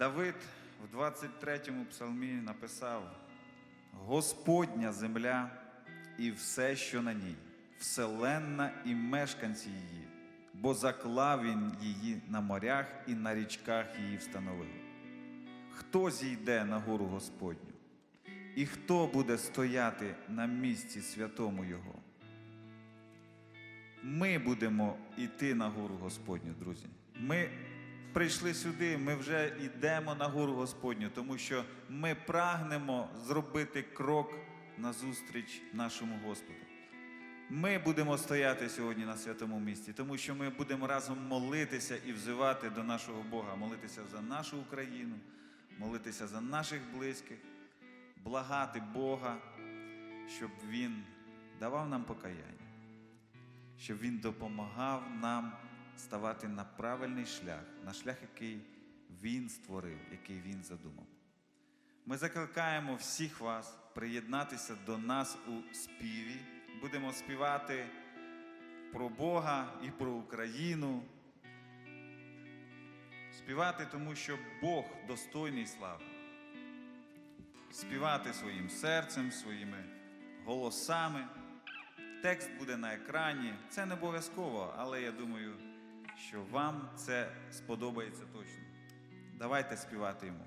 Давид в 23-му псалмі написав: Господня земля і все, що на ній, вселенна і мешканці її, бо заклав він її на морях і на річках її встановив. Хто зійде на гору Господню? І хто буде стояти на місці святому Його? Ми будемо йти на гору Господню, друзі. Ми прийшли сюди, ми вже йдемо на гору Господню, тому що ми прагнемо зробити крок назустріч нашому Господу. Ми будемо стояти сьогодні на святому місці, тому що ми будемо разом молитися і взивати до нашого Бога, молитися за нашу Україну, молитися за наших близьких, благати Бога, щоб Він давав нам покаяння щоб Він допомагав нам ставати на правильний шлях, на шлях, який Він створив, який Він задумав. Ми закликаємо всіх вас приєднатися до нас у співі. Будемо співати про Бога і про Україну. Співати, тому що Бог достойний слави. Співати своїм серцем, своїми голосами. Текст буде на екрані. Це не обов'язково, але я думаю, що вам це сподобається точно. Давайте співати йому.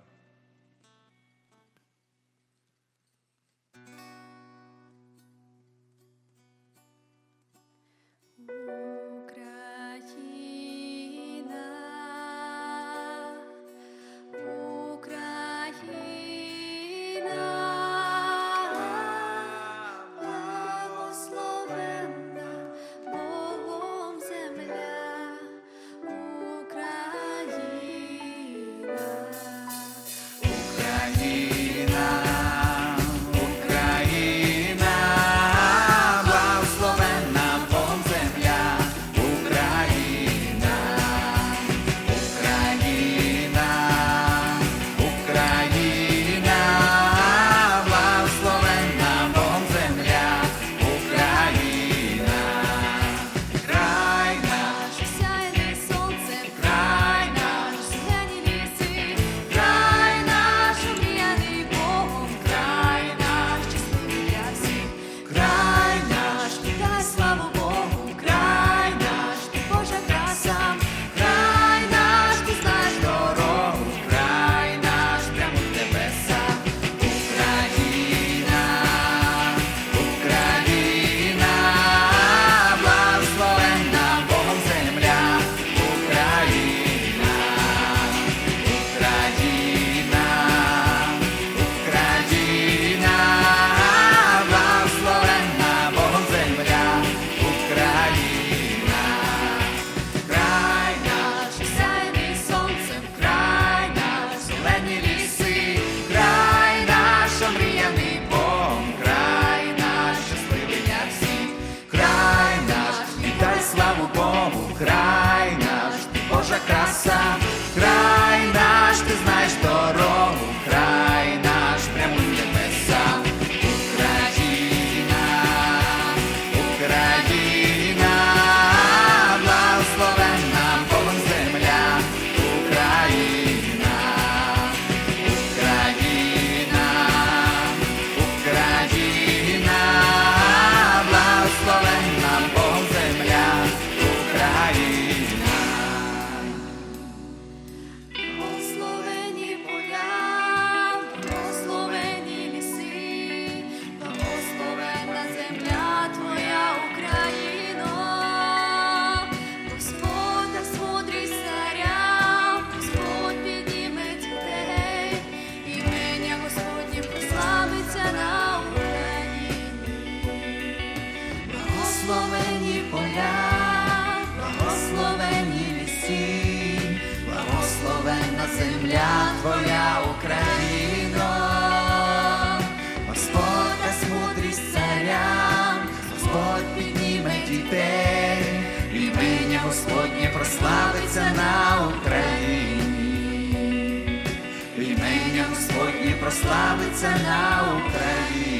Земля Твоя Україно, Господь дасть мудрість царям, Господь підніме дітей, імення Господнє прославиться на Україні, імення Господнє прославиться на Україні.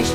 Провадиш,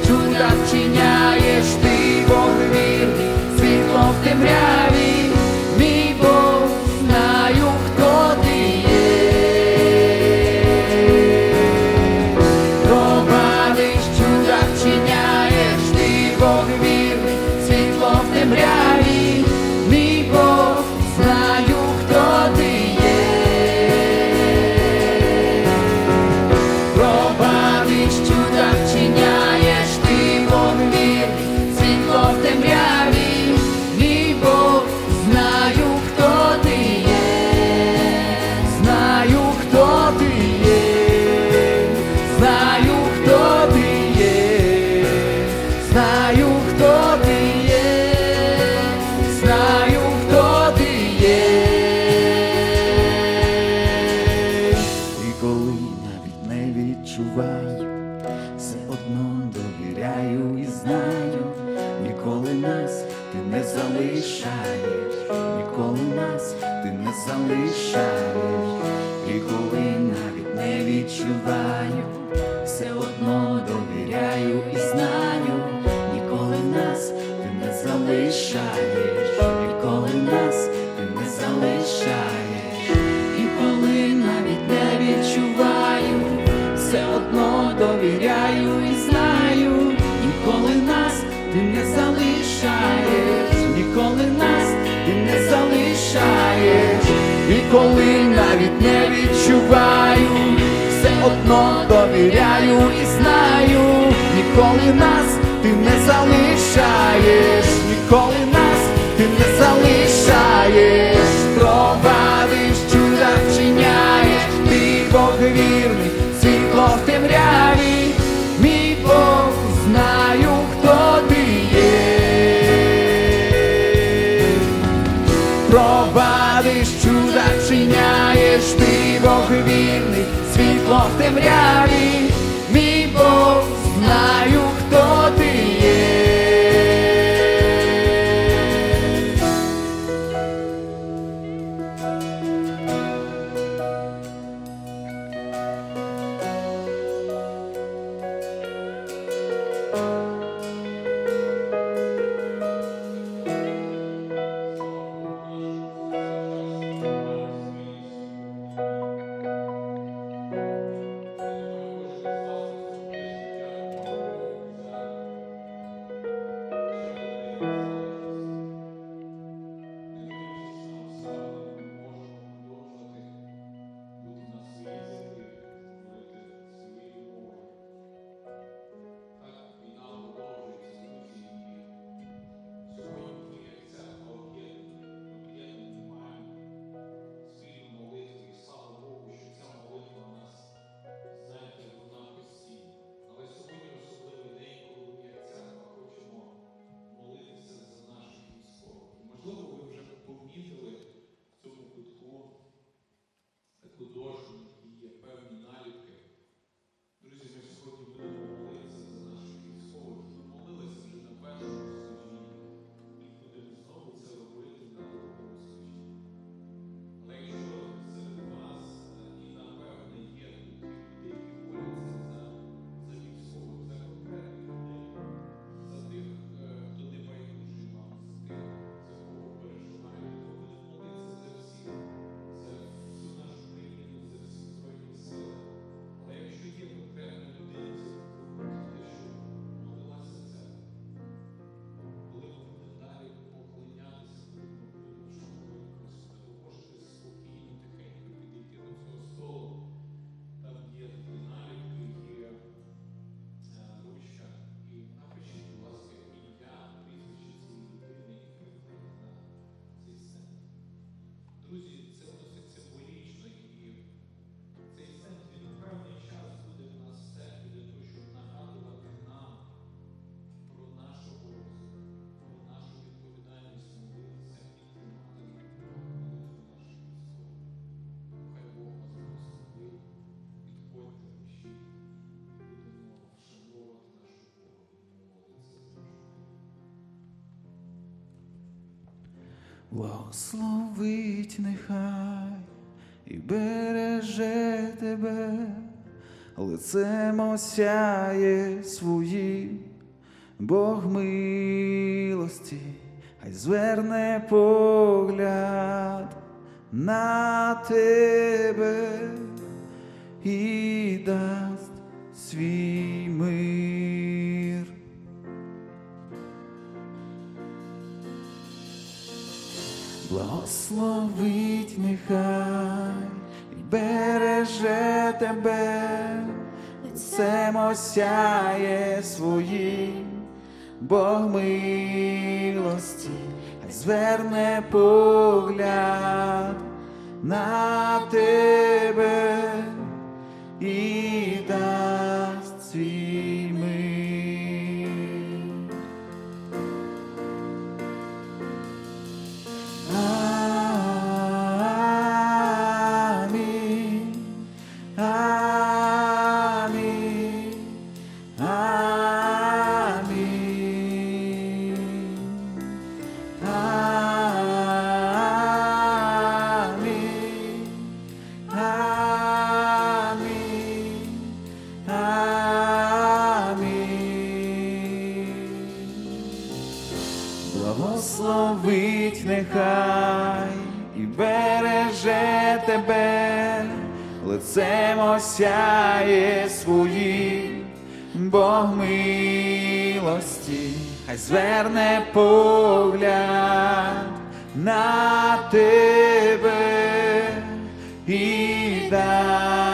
in the Благословить нехай і береже тебе, лицем осяє свої, Бог милості, хай зверне погляд на тебе і дасть світ. благословить нехай і береже тебе, це осяє свої Бог милості, зверне погляд на тебе і дай. благословить нехай і береже тебе, лицем осяє свої Бог милості, хай зверне погляд на тебе і дай.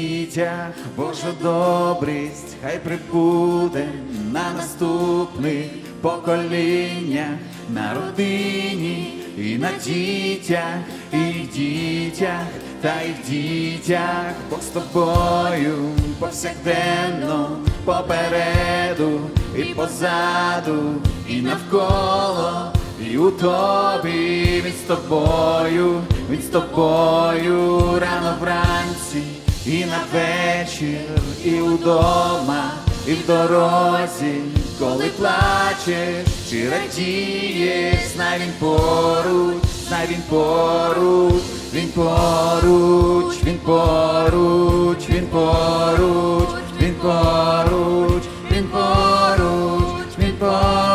Дітях. Божа добрість, хай прибуде на наступних поколіннях, на родині і на дітях, і їх дітях та їх дітях, Бог з тобою повсякденно, попереду і позаду, і навколо, і у тобі він з тобою, він з тобою рано вранці, і на вечір, і удома, і в дорозі, коли плачеш чи радієш, знай він поруч, знай він поруч, він поруч, він поруч, він поруч, він поруч, він поруч, він поруч.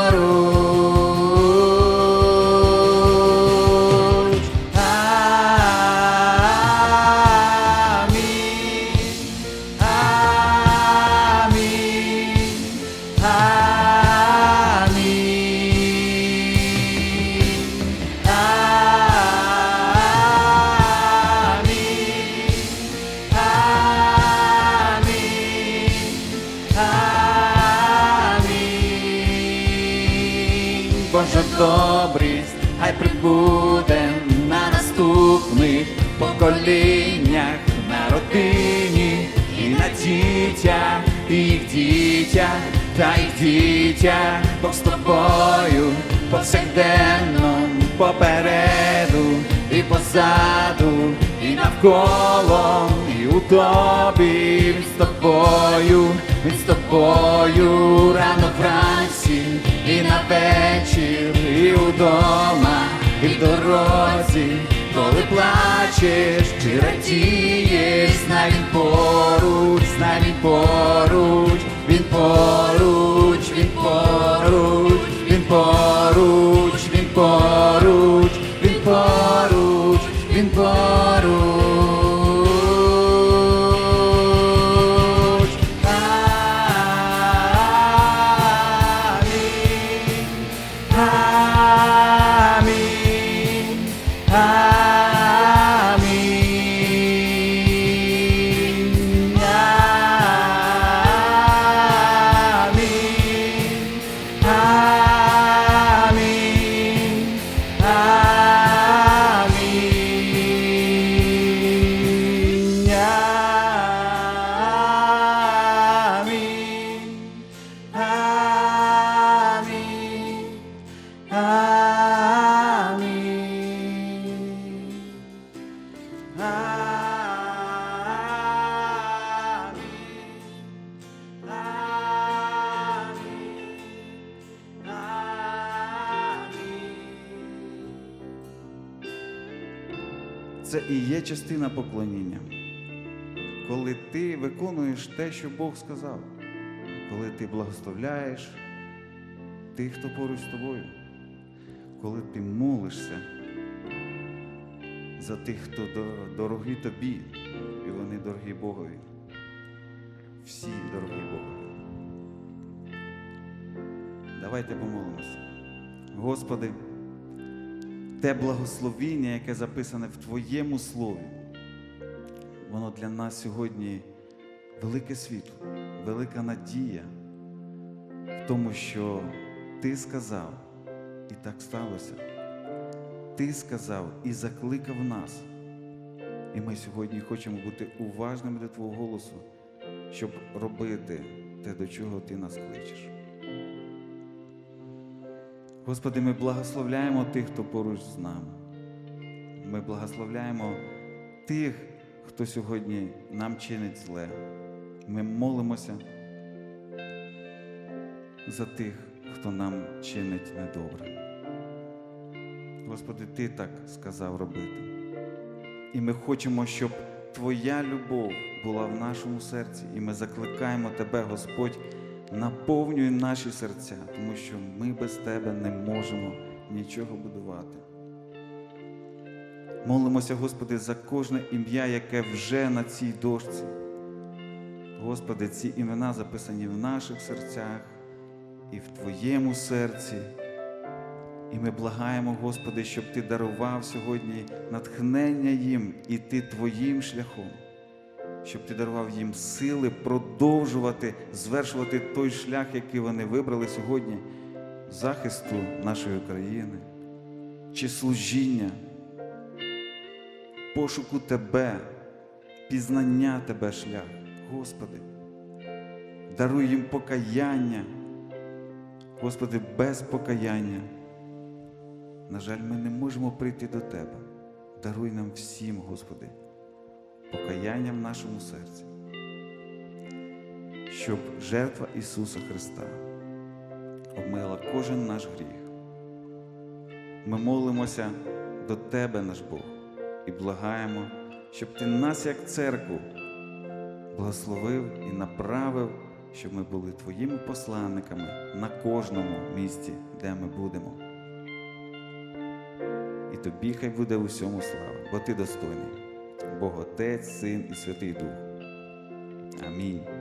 Тобою рано вранці, і на вечір, і удома, і в дорозі, коли плачеш чи радієш, знай він поруч, знай він поруч, він поруч, він поруч, він поруч, він поруч, частина поклоніння. Коли ти виконуєш те, що Бог сказав, коли ти благословляєш тих, хто поруч з тобою, коли ти молишся за тих, хто до- дорогі тобі, і вони дорогі Богові. Всі дорогі Богові. Давайте помолимося. Господи, те благословіння, яке записане в Твоєму слові, воно для нас сьогодні велике світло, велика надія в тому, що Ти сказав, і так сталося. Ти сказав і закликав нас. І ми сьогодні хочемо бути уважними до Твого голосу, щоб робити те, до чого Ти нас кличеш. Господи, ми благословляємо тих, хто поруч з нами. Ми благословляємо тих, хто сьогодні нам чинить зле. Ми молимося за тих, хто нам чинить недобре. Господи, Ти так сказав робити. І ми хочемо, щоб Твоя любов була в нашому серці, і ми закликаємо Тебе, Господь, наповнюй наші серця, тому що ми без Тебе не можемо нічого будувати. Молимося, Господи, за кожне ім'я, яке вже на цій дошці. Господи, ці імена записані в наших серцях і в Твоєму серці. І ми благаємо, Господи, щоб Ти дарував сьогодні натхнення їм іти Твоїм шляхом, щоб Ти дарував їм сили продовжувати, звершувати той шлях, який вони вибрали сьогодні, захисту нашої країни, чи служіння, пошуку Тебе, пізнання Тебе шлях, Господи. Даруй їм покаяння, Господи, без покаяння. На жаль, ми не можемо прийти до Тебе. Даруй нам всім, Господи, покаяння в нашому серці, щоб жертва Ісуса Христа обмила кожен наш гріх. Ми молимося до Тебе, наш Бог, і благаємо, щоб Ти нас, як церкву, благословив і направив, щоб ми були Твоїми посланниками на кожному місці, де ми будемо. І тобі хай буде у всьому слава, бо ти достойний, Бог Отець, Син і Святий Дух. Амінь.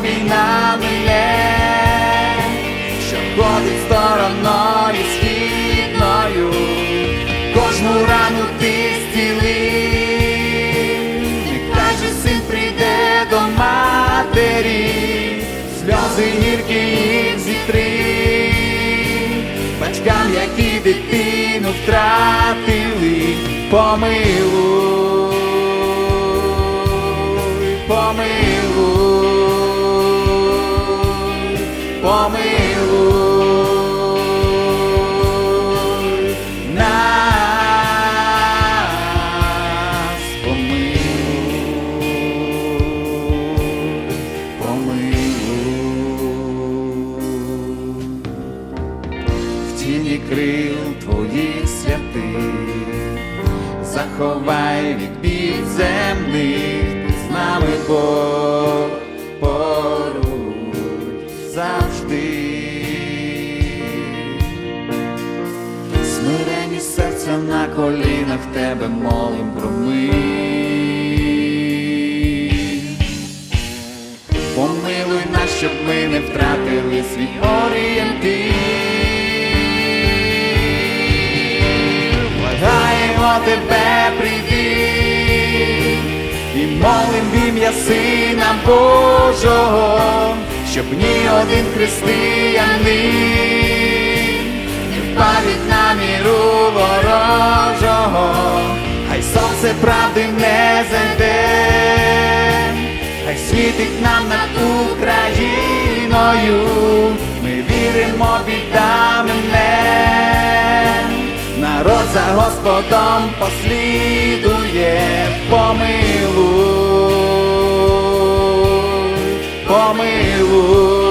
Війна мине, що ходить стороною східною, кожну рану ти зціли, нехай син прийде до матері, сльози гіркі їх зітри батькам, які дитину втратили, помилуй, помилуй, помилуй свій орієнтир. Благаємо тебе прийди і молим в ім'я Сина Божого, щоб ні один християнин не впав від наміру ворожого, хай сонце правди не зайде світить нам над Україною, ми віримо, біда народ за Господом послідує, помилуй, помилуй,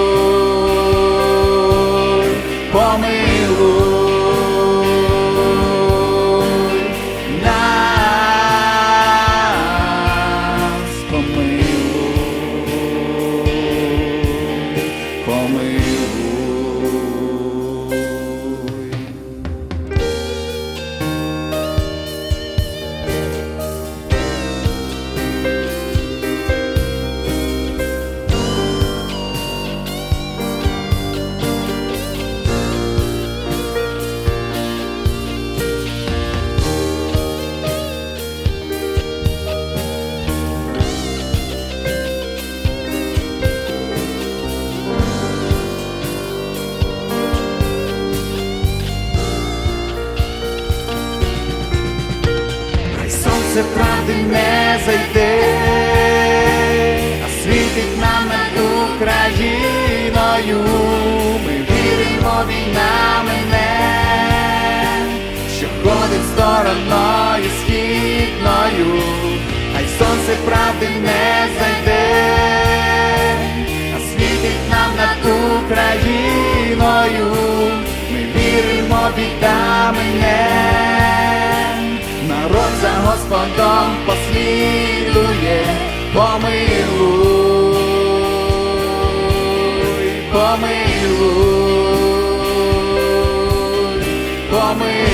Господом послідує, помилуй, помилуй, помилуй